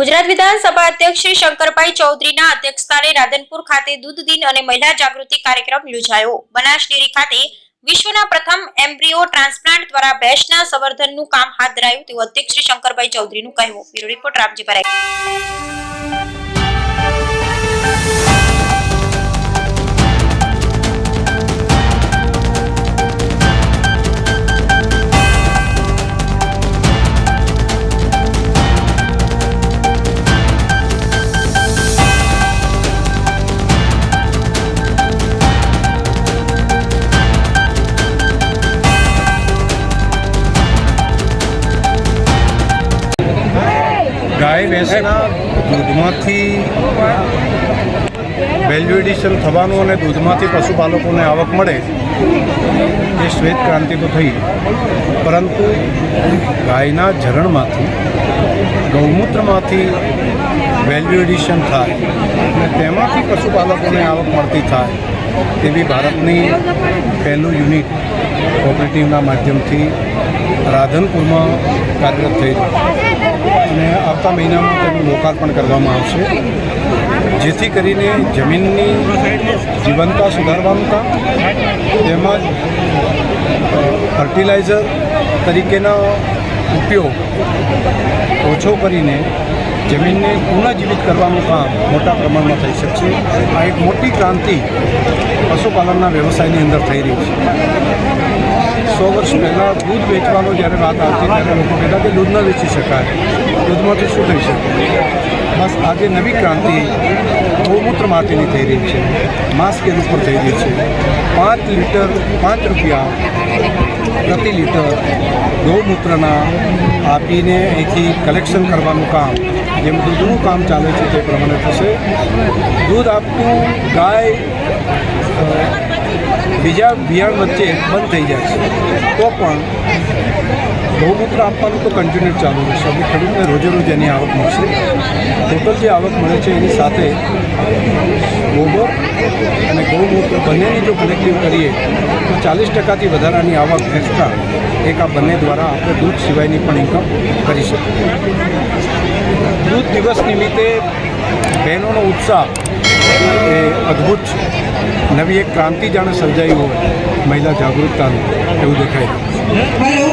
ગુજરાત વિધાનસભા અધ્યક્ષ શ્રી શંકરભાઈ ચૌધરીના અધ્યક્ષસ્થાને રાધનપુર ખાતે દૂધ દિન અને મહિલા જાગૃતિ કાર્યક્રમ યોજાયો. બનાસ ડેરી ખાતે વિશ્વના પ્રથમ એમ્બ્રિયો ટ્રાન્સપ્લાન્ટ દ્વારા ભેંસના સંવર્ધનનું કામ હાથ ધરાયું તેવું અધ્યક્ષ શ્રી શંકરભાઈ ચૌધરીનું કહેવું. બ્યુરો રિપોર્ટ રામજી પરાઈ ગાય ભેંસના દૂધમાંથી વેલ્યુ એડિશન થવાનું અને દૂધમાંથી પશુપાલકોને આવક મળે એ શ્વેત ક્રાંતિ તો થઈ. પરંતુ ગાયના ઝરણમાંથી, ગૌમૂત્રમાંથી વેલ્યુ એડિશન થાય અને તેમાંથી પશુપાલકોને આવક મળતી થાય તેવી ભારતની પહેલું યુનિટ કોઓપરેટિવના માધ્યમથી રાધનપુરમાં કાર્યરત થઈ રહ્યું અને આવતા મહિનામાં તેનું લોકાર્પણ કરવામાં આવશે. જેથી કરીને જમીનની જીવનતા સુધારવાનું કામ, તેમજ ફર્ટિલાઇઝર તરીકેનો ઉપયોગ ઓછો કરીને જમીનને પુનઃજીવિત કરવાનું કામ મોટા પ્રમાણમાં થઈ શકશે. આ એક મોટી ક્રાંતિ પશુપાલનના વ્યવસાયની અંદર થઈ રહી છે. સો વર્ષ પહેલાં દૂધ વેચવાનો જ્યારે વાત આવતી, ત્યારે લોકો કહેતા કે દૂધ ન વેચી શકાય. દૂધમાંથી શું થઈ શકે? બસ આજે નવી ક્રાંતિ ગૌમૂત્ર માટેની થઈ રહી છે. માસ સ્કેલ ઉપર થઈ રહી છે. પાંચ લીટર, પાંચ રૂપિયા પ્રતિ લીટર ગૌમૂત્રના આપીને અહીંથી કલેક્શન કરવાનું કામ, જેમ દૂધનું કામ ચાલે છે તે પ્રમાણે થશે. દૂધ આપતું ગાય બીજા બિયાણ વચ્ચે બંધ થઈ જાય છે. તો પણ ગૌમૂત્ર આપવાનું તો કન્ટિન્યુ ચાલુ રહેશે. અને ખેડૂતને રોજે રોજ એની આવક મળશે. ટોટલ જે આવક મળે છે એની સાથે ગોબર અને ગૌમૂત્ર બંનેની જો કલેક્ટિવ કરીએ, તો ચાલીસ ટકાથી વધારાની આવક એક્સ્ટ્રા એક આ બંને દ્વારા આપણે દૂધ સિવાયની પણ ઇન્કમ કરી શકીએ. દૂધ દિવસ નિમિત્તે બહેનોનો ઉત્સાહ એ અદ્ભુત છે. નવી એક ક્રાંતિ જાણે સર્જાઈ હોય, મહિલા જાગૃતતાની, એવું દેખાય